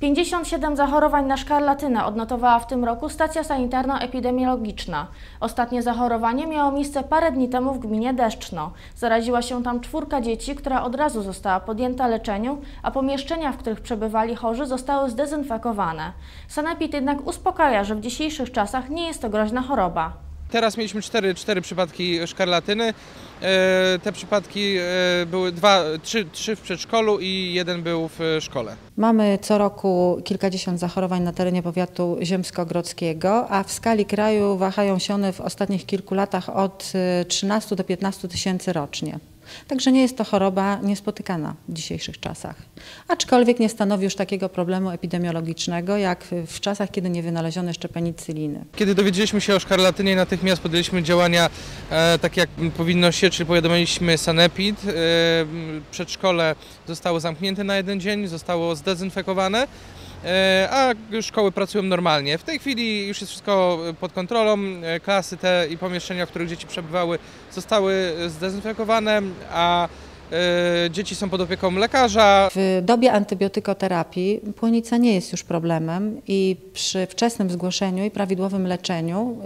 57 zachorowań na szkarlatynę odnotowała w tym roku stacja sanitarno-epidemiologiczna. Ostatnie zachorowanie miało miejsce parę dni temu w gminie Deszczno. Zaraziła się tam czwórka dzieci, która od razu została podjęta leczeniu, a pomieszczenia, w których przebywali chorzy, zostały zdezynfekowane. Sanepid jednak uspokaja, że w dzisiejszych czasach nie jest to groźna choroba. Teraz mieliśmy cztery, cztery przypadki szkarlatyny. E, Te przypadki e, były dwa, trzy, trzy w przedszkolu i jeden był w e, szkole. Mamy co roku kilkadziesiąt zachorowań na terenie powiatu ziemskogrodzkiego, a w skali kraju wahają się one w ostatnich kilku latach od y, 13 do 15 tysięcy rocznie. Także nie jest to choroba niespotykana w dzisiejszych czasach. Aczkolwiek nie stanowi już takiego problemu epidemiologicznego, jak w czasach, kiedy nie wynaleziono jeszcze penicyliny. Kiedy dowiedzieliśmy się o szkarlatynie, natychmiast podjęliśmy działania e, tak jak powinno się, czyli powiadomiliśmy Sanepid. E, Przedszkole zostało zamknięte na jeden dzień, zostało zdezynfekowane. E, A szkoły pracują normalnie. W tej chwili już jest wszystko pod kontrolą. E, Klasy te i pomieszczenia, w których dzieci przebywały, zostały zdezynfekowane, a e, dzieci są pod opieką lekarza. W dobie antybiotykoterapii płonica nie jest już problemem i przy wczesnym zgłoszeniu i prawidłowym leczeniu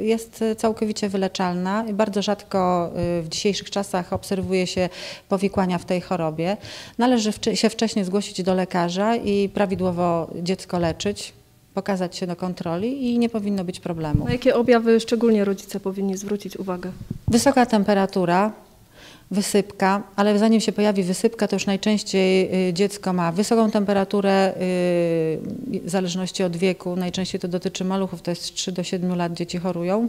y, jest całkowicie wyleczalna. I Bardzo rzadko y, w dzisiejszych czasach obserwuje się powikłania w tej chorobie. Należy się wcześniej zgłosić do lekarza i prawidłowo dziecko leczyć, pokazać się do kontroli i nie powinno być problemu. Na jakie objawy szczególnie rodzice powinni zwrócić uwagę? Wysoka temperatura, wysypka, ale zanim się pojawi wysypka, to już najczęściej y, dziecko ma wysoką temperaturę, y, w zależności od wieku, najczęściej to dotyczy maluchów, to jest 3 do 7 lat dzieci chorują.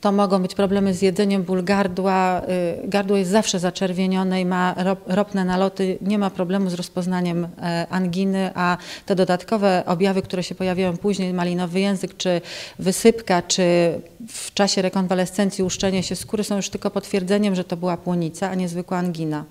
To mogą być problemy z jedzeniem, ból gardła. y, Gardło jest zawsze zaczerwienione i ma ro- ropne naloty. Nie ma problemu z rozpoznaniem e, anginy, a te dodatkowe objawy, które się pojawiają później, malinowy język, czy wysypka, czy w czasie rekonwalescencji uszczenie się skóry są już tylko potwierdzeniem, że to była płonica, a nie zwykła angina.